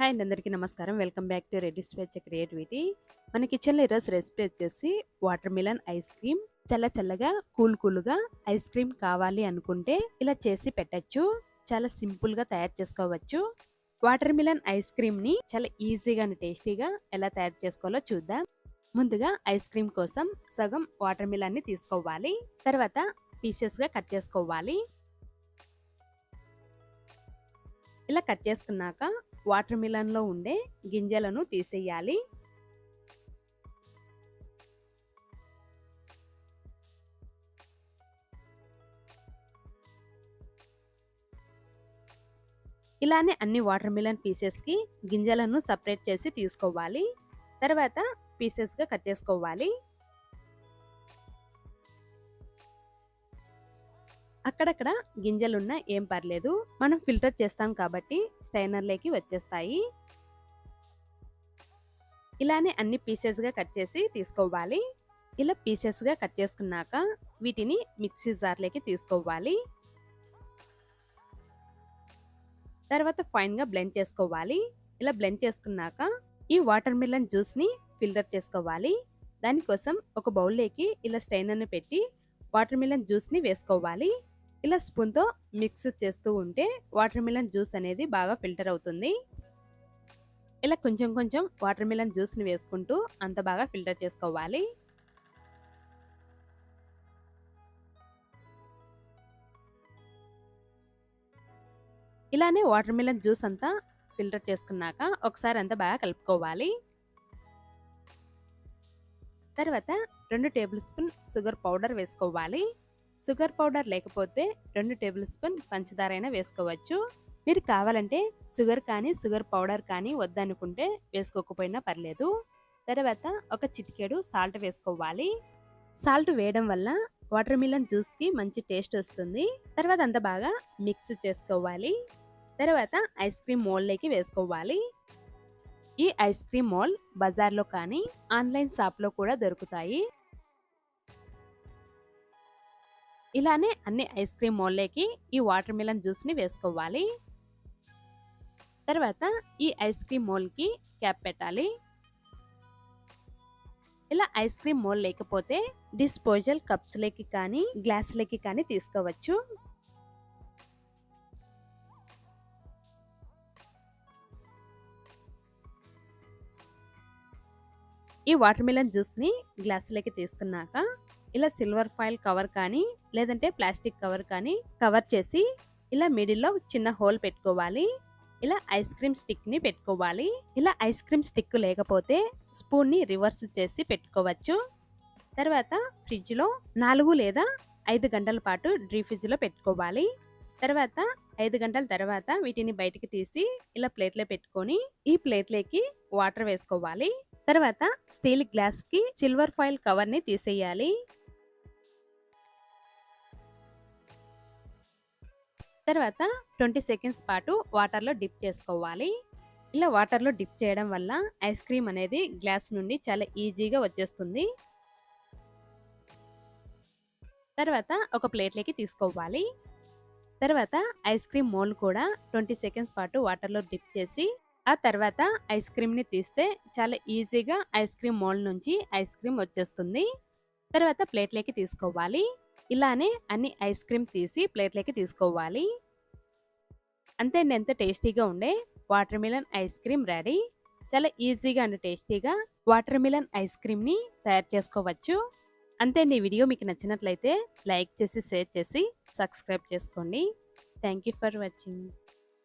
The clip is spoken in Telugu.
హాయ్ అండి అందరికీ నమస్కారం. వెల్కమ్ బ్యాక్ టు రెడ్డి స్వేచ్ఛ క్రియేటివిటీ. మన కిచెన్లో ఈరోజు రెసిపీ వచ్చేసి వాటర్ మిలన్ ఐస్ క్రీమ్. చల్ల చల్లగా కూల్ కూల్గా ఐస్ క్రీమ్ కావాలి అనుకుంటే ఇలా చేసి పెట్టచ్చు. చాలా సింపుల్గా తయారు చేసుకోవచ్చు. వాటర్ మిలన్ ఐస్ క్రీమ్ని చాలా ఈజీగా అండ్ టేస్టీగా ఎలా తయారు చేసుకోవాలో చూద్దాం. ముందుగా ఐస్ క్రీమ్ కోసం సగం వాటర్ మిలన్ని తీసుకోవాలి. తర్వాత పీసెస్గా కట్ చేసుకోవాలి. ఇలా కట్ చేసుకున్నాక వాటర్ మిలన్లో ఉండే గింజలను తీసేయాలి. ఇలానే అన్ని వాటర్ మిలన్ పీసెస్కి గింజలను సపరేట్ చేసి తీసుకోవాలి. తర్వాత పీసెస్గా కట్ చేసుకోవాలి. అక్కడక్కడ గింజలున్నా ఏం పర్లేదు. మనం ఫిల్టర్ చేస్తాం కాబట్టి స్టైనర్లోకి వచ్చేస్తాయి. ఇలానే అన్ని పీసెస్గా కట్ చేసి తీసుకోవాలి. ఇలా పీసెస్గా కట్ చేసుకున్నాక వీటిని మిక్సీ జార్లోకి తీసుకోవాలి. తర్వాత ఫైన్గా బ్లెండ్ చేసుకోవాలి. ఇలా బ్లెండ్ చేసుకున్నాక ఈ వాటర్ మిలన్ జ్యూస్ని ఫిల్టర్ చేసుకోవాలి. దానికోసం ఒక బౌల్లోకి ఇలా స్టైనర్ని పెట్టి వాటర్ మిలన్ జ్యూస్ని వేసుకోవాలి. ఇలా స్పూన్తో మిక్స్ చేస్తూ ఉంటే వాటర్ మిలన్ జ్యూస్ అనేది బాగా ఫిల్టర్ అవుతుంది. ఇలా కొంచెం కొంచెం వాటర్ మిలన్ జ్యూస్ని వేసుకుంటూ అంత బాగా ఫిల్టర్ చేసుకోవాలి. ఇలానే వాటర్ మిలన్ జ్యూస్ అంతా ఫిల్టర్ చేసుకున్నాక ఒకసారి అంతా బాగా కలుపుకోవాలి. తర్వాత రెండు టేబుల్ స్పూన్ షుగర్ పౌడర్ వేసుకోవాలి. షుగర్ పౌడర్ లేకపోతే రెండు టేబుల్ స్పూన్ పంచదార అయినా వేసుకోవచ్చు. మీరు కావాలంటే షుగర్ కానీ షుగర్ పౌడర్ కానీ వద్దనుకుంటే వేసుకోకపోయినా పర్లేదు. తర్వాత ఒక చిటికెడు సాల్ట్ వేసుకోవాలి. సాల్ట్ వేయడం వల్ల వాటర్ మిలన్ జ్యూస్కి మంచి టేస్ట్ వస్తుంది. తర్వాత అంత బాగా మిక్స్ చేసుకోవాలి. తర్వాత ఐస్ క్రీమ్ మోల్లోకి వేసుకోవాలి. ఈ ఐస్ క్రీమ్ మోల్ బజార్లో కానీ ఆన్లైన్ షాప్లో కూడా దొరుకుతాయి. ఇలానే అన్ని ఐస్ క్రీమ్ మోల్లోకి ఈ వాటర్ మిలన్ జ్యూస్ని వేసుకోవాలి. తర్వాత ఈ ఐస్ క్రీమ్ మోల్కి క్యాప్ పెట్టాలి. ఇలా ఐస్ క్రీమ్ మోల్ లేకపోతే డిస్పోజల్ కప్స్లోకి కానీ గ్లాసులకి కానీ తీసుకోవచ్చు. ఈ వాటర్ మిలన్ జ్యూస్ని గ్లాసులకి తీసుకున్నాక ఇలా సిల్వర్ ఫాయిల్ కవర్ కానీ లేదంటే ప్లాస్టిక్ కవర్ కానీ కవర్ చేసి ఇలా మిడిల్లో చిన్న హోల్ పెట్టుకోవాలి. ఇలా ఐస్ క్రీమ్ స్టిక్ని పెట్టుకోవాలి. ఇలా ఐస్ క్రీమ్ స్టిక్ లేకపోతే స్పూన్ని రివర్స్ చేసి పెట్టుకోవచ్చు. తర్వాత ఫ్రిడ్జ్లో నాలుగు లేదా ఐదు గంటల పాటు డ్రీ ఫ్రిడ్జ్లో పెట్టుకోవాలి. తర్వాత ఐదు గంటల తర్వాత వీటిని బయటికి తీసి ఇలా ప్లేట్లో పెట్టుకొని ఈ ప్లేట్లోకి వాటర్ వేసుకోవాలి. తర్వాత స్టీల్ గ్లాస్కి సిల్వర్ ఫాయిల్ కవర్ని తీసేయాలి. తర్వాత ట్వంటీ సెకండ్స్ పాటు వాటర్లో డిప్ చేసుకోవాలి. ఇలా వాటర్లో డిప్ చేయడం వల్ల ఐస్ క్రీమ్ అనేది గ్లాస్ నుండి చాలా ఈజీగా వచ్చేస్తుంది. తర్వాత ఒక ప్లేట్లోకి తీసుకోవాలి. తర్వాత ఐస్ క్రీమ్ మోల్ కూడా ట్వంటీ సెకండ్స్ పాటు వాటర్లో డిప్ చేసి ఆ తర్వాత ఐస్ క్రీమ్ని తీస్తే చాలా ఈజీగా ఐస్ క్రీమ్ మోల్ నుంచి ఐస్ క్రీమ్ వచ్చేస్తుంది. తర్వాత ప్లేట్లోకి తీసుకోవాలి. ఇలానే అన్ని ఐస్ క్రీమ్ తీసి ప్లేట్లోకి తీసుకోవాలి. అంతే ఎంత టేస్టీగా ఉండే watermelon ice cream ready. చాలా ఈజీగా అండ్ టేస్టీగా వాటర్ మిలన్ ఐస్ క్రీమ్ని తయారు చేసుకోవచ్చు. అంతే ఈ వీడియో మీకు నచ్చినట్లయితే లైక్ చేసి షేర్ చేసి సబ్స్క్రైబ్ చేసుకోండి. Thank you for watching.